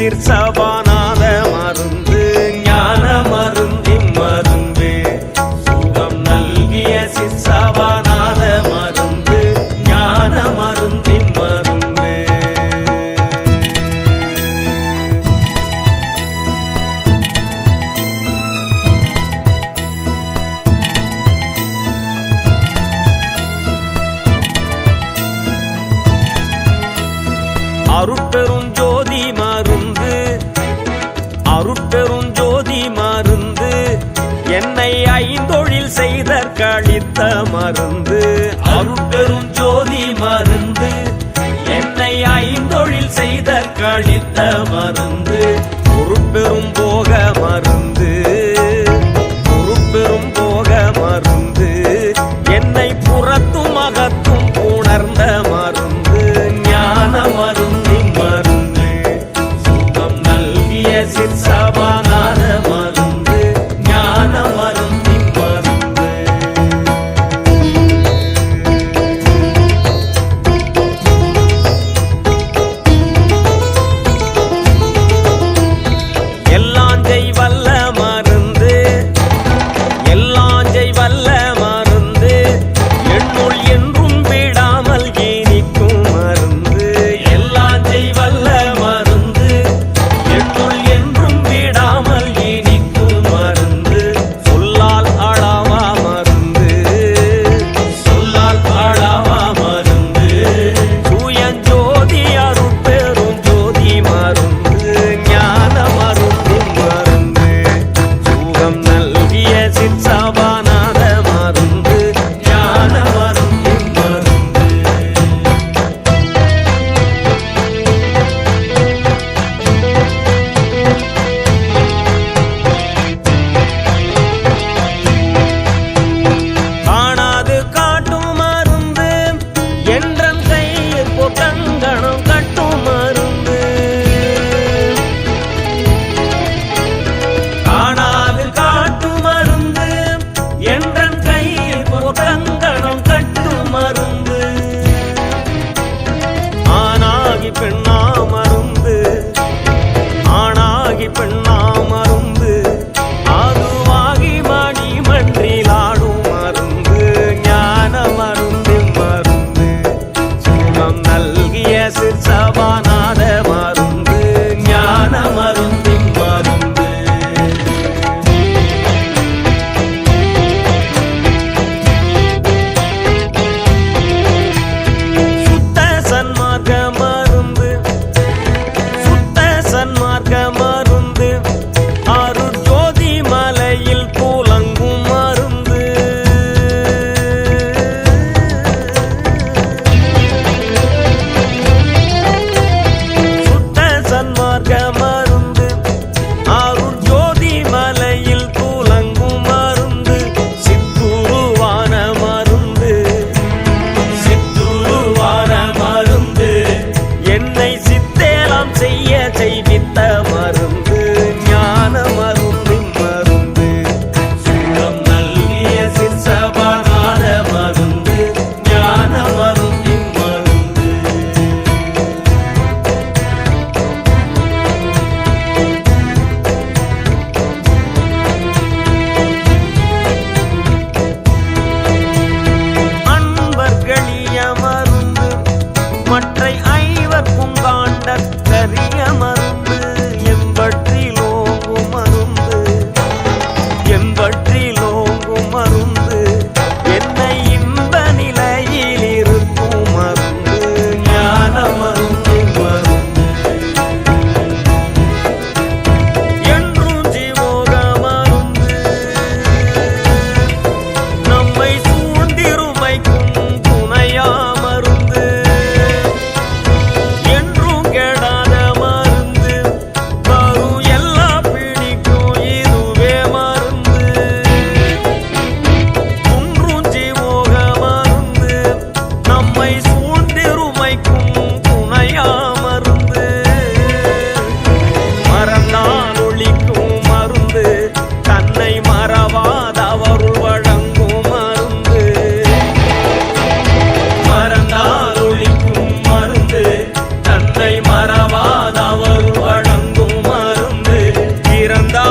நல்கிய மருந்து ஞான மருந்து மருந்து. சுகம் நல்கிய சிற்சபானாத மருந்து ஞான மருந்து மருந்து. அருட்பெரும் ஜோ ஐந்தொழில் செய்த கழித்த மருந்து. அருட்பெரும் ஜோதி மருந்து. என்னை ஐந்தொழில் செய்த கழித்த மருந்து. grandado.